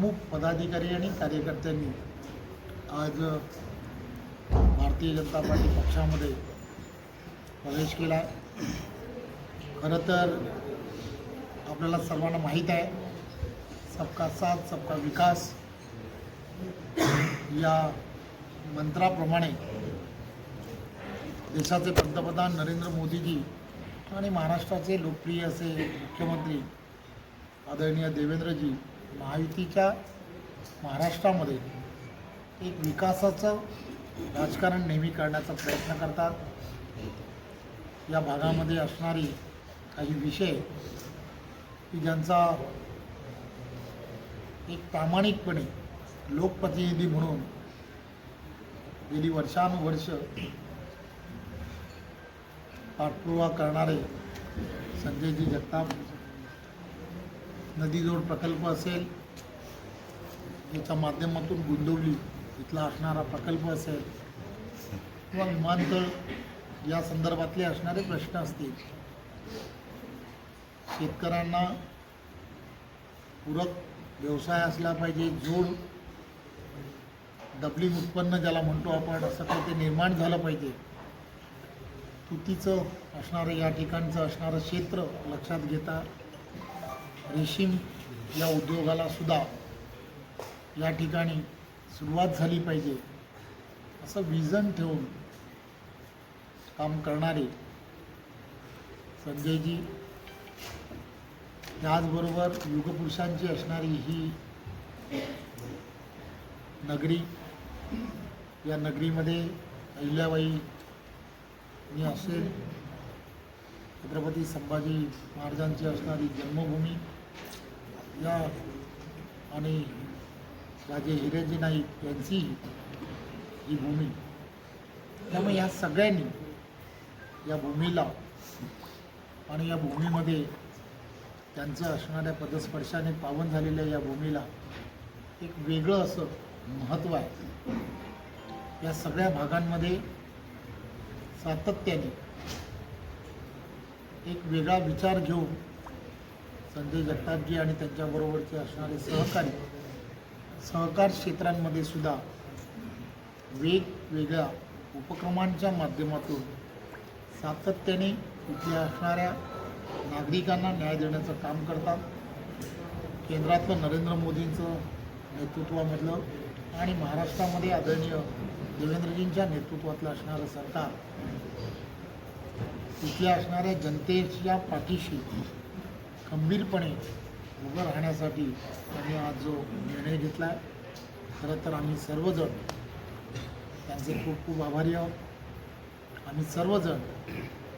प्रमुख पदाधिकारी आणि कार्यकर्त्यांनी आज भारतीय जनता पार्टी पक्षामध्ये प्रवेश केला. आहे खरं तर आपल्याला सर्वांना माहीत आहे सबका साथ सबका विकास या मंत्राप्रमाणे देशाचे पंतप्रधान नरेंद्र मोदीजी आणि महाराष्ट्राचे लोकप्रिय असे मुख्यमंत्री आदरणीय देवेंद्रजी महायुतीच्या महाराष्ट्रामध्ये एक विकासाचं राजकारण नेहमी करण्याचा प्रयत्न करतात. या भागामध्ये असणारी काही विषय की ज्यांचा एक प्रामाणिकपणे लोकप्रतिनिधी म्हणून गेली वर्षानुवर्ष पाठपुरावा करणारे संजयजी जगताप नदीजोड प्रकल्प असेल याच्या माध्यमातून गुंदवली इथला असणारा प्रकल्प असेल किंवा विमानतळ या संदर्भातले असणारे प्रश्न असतील. शेतकऱ्यांना पूरक व्यवसाय असला पाहिजे जोड डबलिंग उत्पन्न ज्याला म्हणतो आपण असं काही ते निर्माण झालं पाहिजे. तुतीचं असणारं या ठिकाणचं असणारं क्षेत्र लक्षात घेता रेशीम या उद्योगाला सुद्धा या ठिकाणी सुरुवात झाली पाहिजे. असं विजन ठेवून काम करणारे संजयजी त्याचबरोबर युगपुरुषांची असणारी ही नगरी या नगरीमध्ये अहिल्याबाई मी असेल. छत्रपती संभाजी महाराजांची असणारी जन्मभूमी या आणि राजे हिरेजी नाईक यांची ही भूमी. त्यामुळे या सगळ्यांनी या भूमीला आणि या भूमीमध्ये त्यांचं असणाऱ्या पदस्पर्शाने पावन झालेल्या या भूमीला एक वेगळं असं महत्त्व आहे. या सगळ्या भागांमध्ये सातत्याने एक वेगळा विचार घेऊन संजय जगतापजी आणि त्यांच्याबरोबरचे असणारे सहकारी सहकार क्षेत्रांमध्ये सुद्धा वेगवेगळ्या उपक्रमांच्या माध्यमातून सातत्याने इथे असणाऱ्या नागरिकांना न्याय देण्याचं काम करतात. केंद्रातलं नरेंद्र मोदींचं नेतृत्वामधलं आणि महाराष्ट्रामध्ये आदरणीय देवेंद्रजींच्या नेतृत्वातलं असणारं सरकार. इथल्या असणाऱ्या जनतेच्या पाठीशी खंबीरपणे उभं राहण्यासाठी त्यांनी आज जो निर्णय घेतला आहे खरं तर आम्ही सर्वजण त्यांचे खूप खूप आभारी आहोत. आम्ही सर्वजण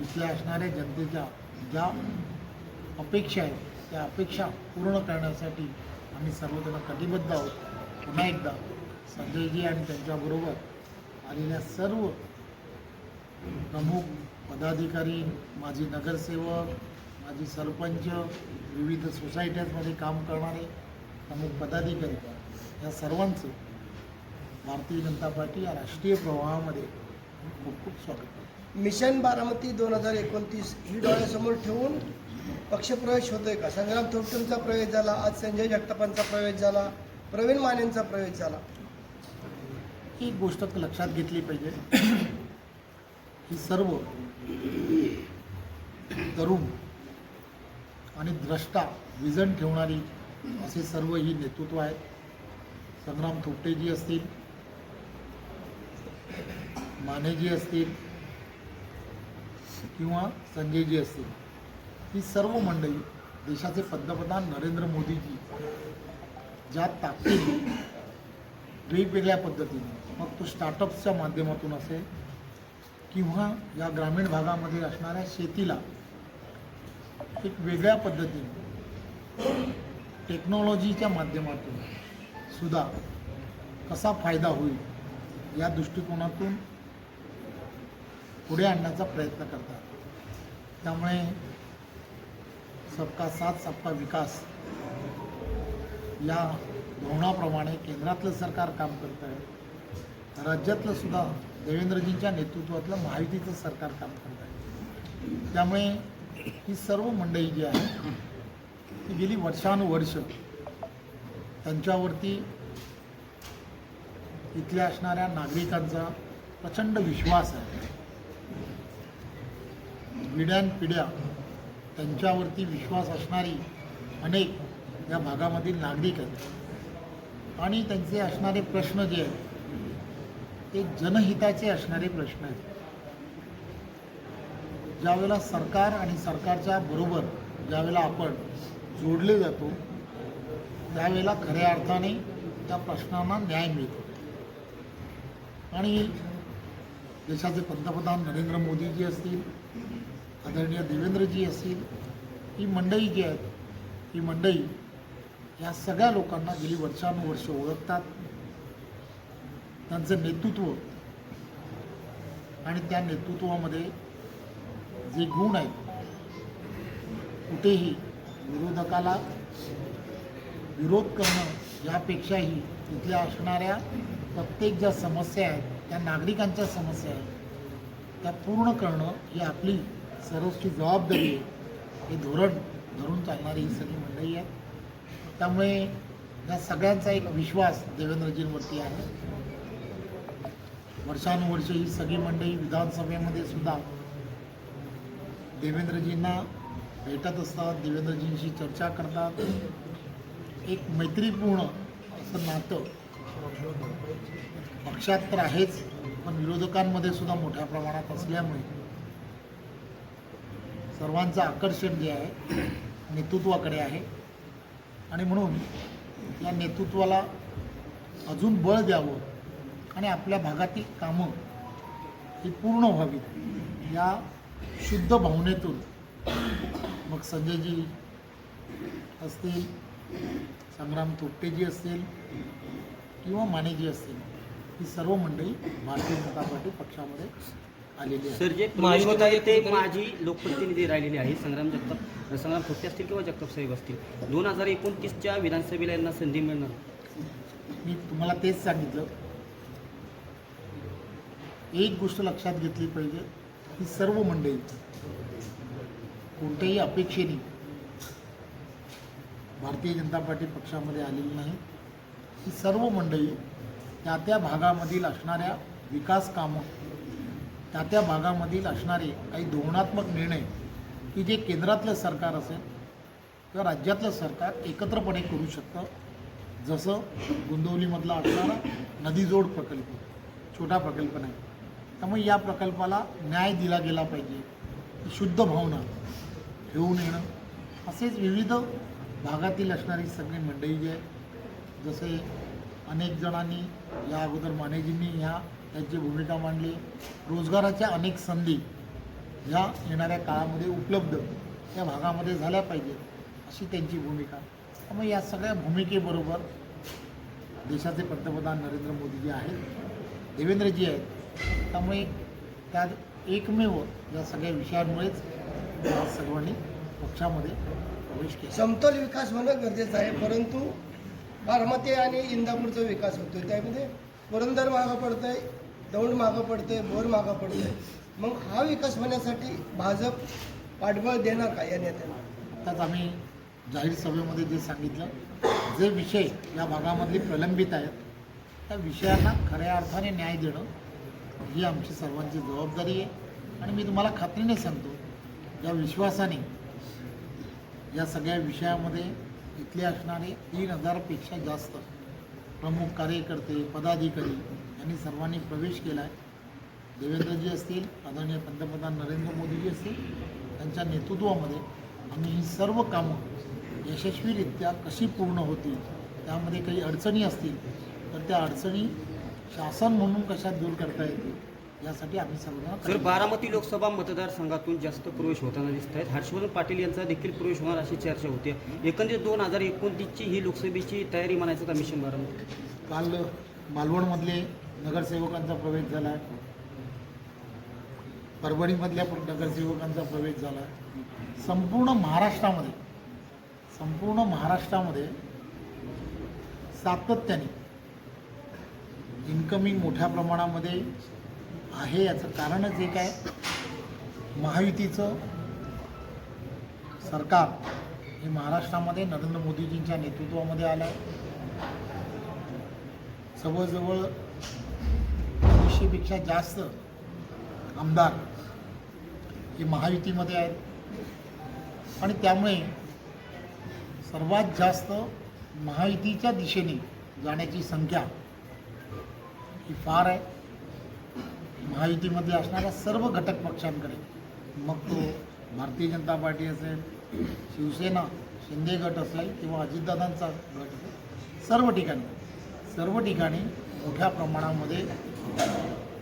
इथल्या असणाऱ्या जनतेच्या ज्या अपेक्षा आहेत त्या अपेक्षा पूर्ण करण्यासाठी आम्ही सर्वजण कटिबद्ध आहोत. पुन्हा एकदा संजयजी आणि त्यांच्याबरोबर आलेल्या सर्व प्रमुख पदाधिकारी माजी नगरसेवक माजी सरपंच विविध सोसायट्यांमध्ये काम करणारे प्रमुख पदाधिकारी या सर्वांचं भारतीय जनता पार्टी या राष्ट्रीय प्रवाहामध्ये खूप खूप स्वागत करतो. मिशन बारामती दोन हजार एकोणतीस ही डोळ्यासमोर ठेवून पक्षप्रवेश होतोय का? संग्राम थोपटेंचा प्रवेश झाला आज संजय जगतापांचा प्रवेश झाला प्रवीण मानेंचा प्रवेश झाला. ही गोष्ट लक्षात घेतली पाहिजे. ही सर्व तरुण आणि द्रष्टा विजन ठेवणारी असे सर्व ही नेतृत्व आहेत. संग्राम थोपटेजी असतील मानेजी असतील किंवा संजयजी असतील ही सर्व मंडळी देशाचे पंतप्रधान नरेंद्र मोदीजी ज्या ताकदीने वेगवेगळ्या पद्धतीने मग तो स्टार्टअप्सच्या माध्यमातून असेल किंवा या ग्रामीण भागामध्ये असणाऱ्या शेतीला एक वेगळ्या पद्धतीने टेक्नॉलॉजीच्या माध्यमातून सुद्धा कसा फायदा होईल या दृष्टिकोनातून पुढे आणण्याचा प्रयत्न करतात. त्यामुळे सबका साथ सबका विकास या धोरणाप्रमाणे केंद्रातलं सरकार काम करतं आहे राज्यातलं सुद्धा देवेंद्रजींच्या नेतृत्वातलं महायुतीचं सरकार काम करत आहे त्यामुळे ही सर्व मंडळी जी आहे ती गेली वर्षानुवर्ष. त्यांच्यावरती इथल्या असणाऱ्या नागरिकांचा प्रचंड विश्वास आहे. पिढ्यानपिढ्या त्यांच्यावरती विश्वास असणारी अनेक या भागामधील नागरिक आहेत. आणि त्यांचे असणारे प्रश्न जे आहेत ते जनहिताचे असणारे प्रश्न आहेत. ज्यावेळेला सरकार आणि सरकारच्या बरोबर ज्यावेळेला आपण जोडले जातो त्यावेळेला खऱ्या अर्थाने त्या प्रश्नांना न्याय मिळतो. आणि देशाचे पंतप्रधान नरेंद्र मोदीजी असतील आदरणीय देवेंद्रजी असतील ही मंडळी जी आहेत ही मंडळी या सगळ्या लोकांना गेली वर्षानुवर्ष ओळखतात. त्यांचं नेतृत्व आणि त्या नेतृत्वामध्ये जे गुण आहेत कुठेही विरोधकाला विरोध करणं यापेक्षाही तिथल्या असणाऱ्या प्रत्येक ज्या समस्या आहेत त्या नागरिकांच्या समस्या आहेत त्या पूर्ण करणं ही आपली सर्वस्वी जबाबदारी आहे. हे धोरण धरून चालणारी ही सगळी मंडळी आहे त्यामुळे या सगळ्यांचा एक विश्वास देवेंद्रजींवरती आहे. वर्षानुवर्ष ही सगळी मंडळी विधानसभेमध्ये सुद्धा देवेंद्रजींना भेटत असतात देवेंद्रजींशी चर्चा करतात. एक मैत्रीपूर्ण असं नातं पक्षात तर आहेच पण विरोधकांमध्ये सुद्धा मोठ्या प्रमाणात असल्यामुळे सर्वांचं आकर्षण जे आहे नेतृत्वाकडे आहे. आणि म्हणून या नेतृत्वाला अजून बळ द्यावं आणि आपल्या भागातील कामं ही पूर्ण व्हावीत. या शुद्ध भावनेतून मग संजयजी असतील संग्राम थोपटेजी असतील किंवा मानेजी असतील ही सर्व मंडळी भारतीय जनता पार्टी पक्षामध्ये आलेली आहे सर जे होत आहे ते माजी लोकप्रतिनिधी राहिलेले आहेत. संग्राम जगताप संग्राम थोपटे असतील किंवा जगताप साहेब असतील. दोन हजार एकोणतीसच्या विधानसभेला यांना संधी मिळणार. मी तुम्हाला तेच सांगितलं. एक गोष्ट लक्षात घेतली पाहिजे. ही सर्व मंडळी कोणत्याही अपेक्षेने भारतीय जनता पार्टी पक्षामध्ये आलेली नाही. ही सर्व मंडळी त्या त्या भागामधील असणाऱ्या विकास कामं त्या त्या भागामधील असणारे काही धोरणात्मक निर्णय की जे केंद्रातलं सरकार असेल किंवा राज्यातलं सरकार एकत्रपणे करू शकतं जसं गुंदवलीमधला असणारा नदीजोड प्रकल्प छोटा प्रकल्प नाही. त्यामुळे या प्रकल्पाला न्याय दिला गेला पाहिजे. शुद्ध भावना घेऊन येणं. असेच विविध भागातील असणारी सगळी मंडळी जी आहे जसे अनेक जणांनी या अगोदर मानेजींनी ह्या त्यांची भूमिका मांडली. रोजगाराच्या अनेक संधी ह्या येणाऱ्या काळामध्ये उपलब्ध त्या भागामध्ये झाल्या पाहिजेत अशी त्यांची भूमिका. त्यामुळे या सगळ्या भूमिकेबरोबर देशाचे पंतप्रधान नरेंद्र मोदीजी आहेत देवेंद्रजी आहेत त्यामुळे त्यात एकमेव या सगळ्या विषयांमुळेच या सर्वांनी पक्षामध्ये प्रवेश केला. समतोल विकास होणं गरजेचं आहे परंतु बारामती आणि इंदापूरचा विकास होतोय. त्यामध्ये पुरंदर मागं पडतंय दौंड मागं पडतंय बोर मागं पडतंय. मग हा विकास होण्यासाठी भाजप पाठबळ देणार का या नेत्यांना आत्ताच आम्ही जाहीर सभेमध्ये जे सांगितलं जे विषय या भागामधले प्रलंबित आहेत त्या विषयांना खऱ्या अर्थाने न्याय देणं ही आमची सर्वांची जबाबदारी आहे. आणि मी तुम्हाला खात्रीने सांगतो या विश्वासाने या सगळ्या विषयामध्ये इथले असणारे तीन हजारपेक्षा जास्त प्रमुख कार्यकर्ते पदाधिकारी यांनी सर्वांनी प्रवेश केला आहे देवेंद्रजी असतील आदरणीय पंतप्रधान नरेंद्र मोदीजी असतील त्यांच्या नेतृत्वामध्ये आम्ही ही सर्व कामं यशस्वीरित्या कशी पूर्ण होतील त्यामध्ये काही अडचणी असतील तर त्या अडचणी शासन म्हणून कशा दूर करता येतील यासाठी आम्ही सर्वजण सर बारामती लोकसभा मतदारसंघातून जास्त प्रवेश होताना दिसत आहेत हर्षवर्धन पाटील यांचा देखील प्रवेश होणार अशी चर्चा होती. एकंदरीत दोन हजार एकोणतीसची ही लोकसभेची तयारी म्हणायचं का मिशन बारामती काल मालवणमधले नगरसेवकांचा प्रवेश झाला. परभणीमधल्या प्र- नगरसेवकांचा प्रवेश झाला. संपूर्ण महाराष्ट्रामध्ये संपूर्ण महाराष्ट्रामध्ये सातत्याने इन्कमिंग मोठ्या प्रमाणामध्ये आहे याचं कारणच एक आहे. महायुतीचं सरकार हे महाराष्ट्रामध्ये नरेंद्र मोदीजींच्या नेतृत्वामध्ये आलं आहे जवळजवळ दीडशेपेक्षा जास्त आमदार हे महायुतीमध्ये आहेत. आणि त्यामुळे सर्वात जास्त महायुतीच्या दिशेने जाण्याची संख्या ही फार आहे. महायुतीमध्ये असणाऱ्या सर्व घटक पक्षांकडे. मग तो भारतीय जनता पार्टी असेल शिवसेना शिंदे गट असेल किंवा अजितदादांचा गट असेल सर्व ठिकाणी सर्व ठिकाणी मोठ्या प्रमाणामध्ये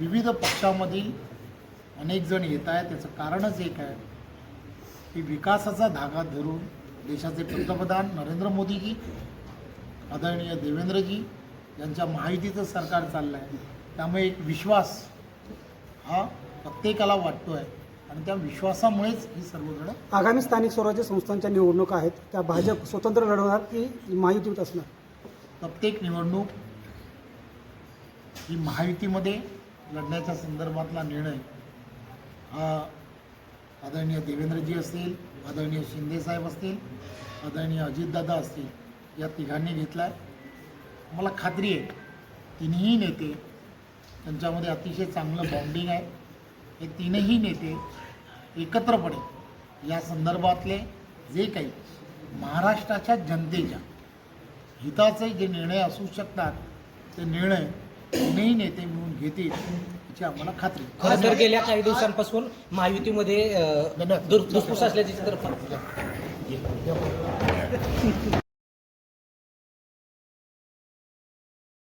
विविध पक्षामधील अनेक जण येत आहेत. त्याचं कारणच एक आहे की विकासाचा धागा धरून देशाचे पंतप्रधान नरेंद्र मोदीजी आदरणीय देवेंद्रजी यांच्या महायुतीचं सरकार चाललं आहे त्यामुळे एक विश्वास हा प्रत्येकाला वाटतो आहे आणि त्या विश्वासामुळेच ही सर्वजण आगामी स्थानिक स्वराज्य संस्थांच्या निवडणुका आहेत. त्या भाजप स्वतंत्र लढवणार की महायुतीत असणार? प्रत्येक निवडणूक ही महायुतीमध्ये लढण्याच्या संदर्भातला निर्णय. हा आदरणीय देवेंद्रजी असतील आदरणीय शिंदेसाहेब असतील आदरणीय अजितदादा असतील या तिघांनी घेतला आहे मला खात्री आहे तिन्ही नेते त्यांच्यामध्ये अतिशय चांगलं बॉन्डिंग आहे हे तीनही नेते एकत्रपणे या संदर्भातले जे काही महाराष्ट्राच्या जनतेच्या हिताचे जे निर्णय असू शकतात ते निर्णय तीनही नेते मिळून घेतील याची आम्हाला खात्री आहे. खरं तर गेल्या काही दिवसांपासून महायुतीमध्ये अ, धन्यवाद. दुस- धुसफूस असल्याची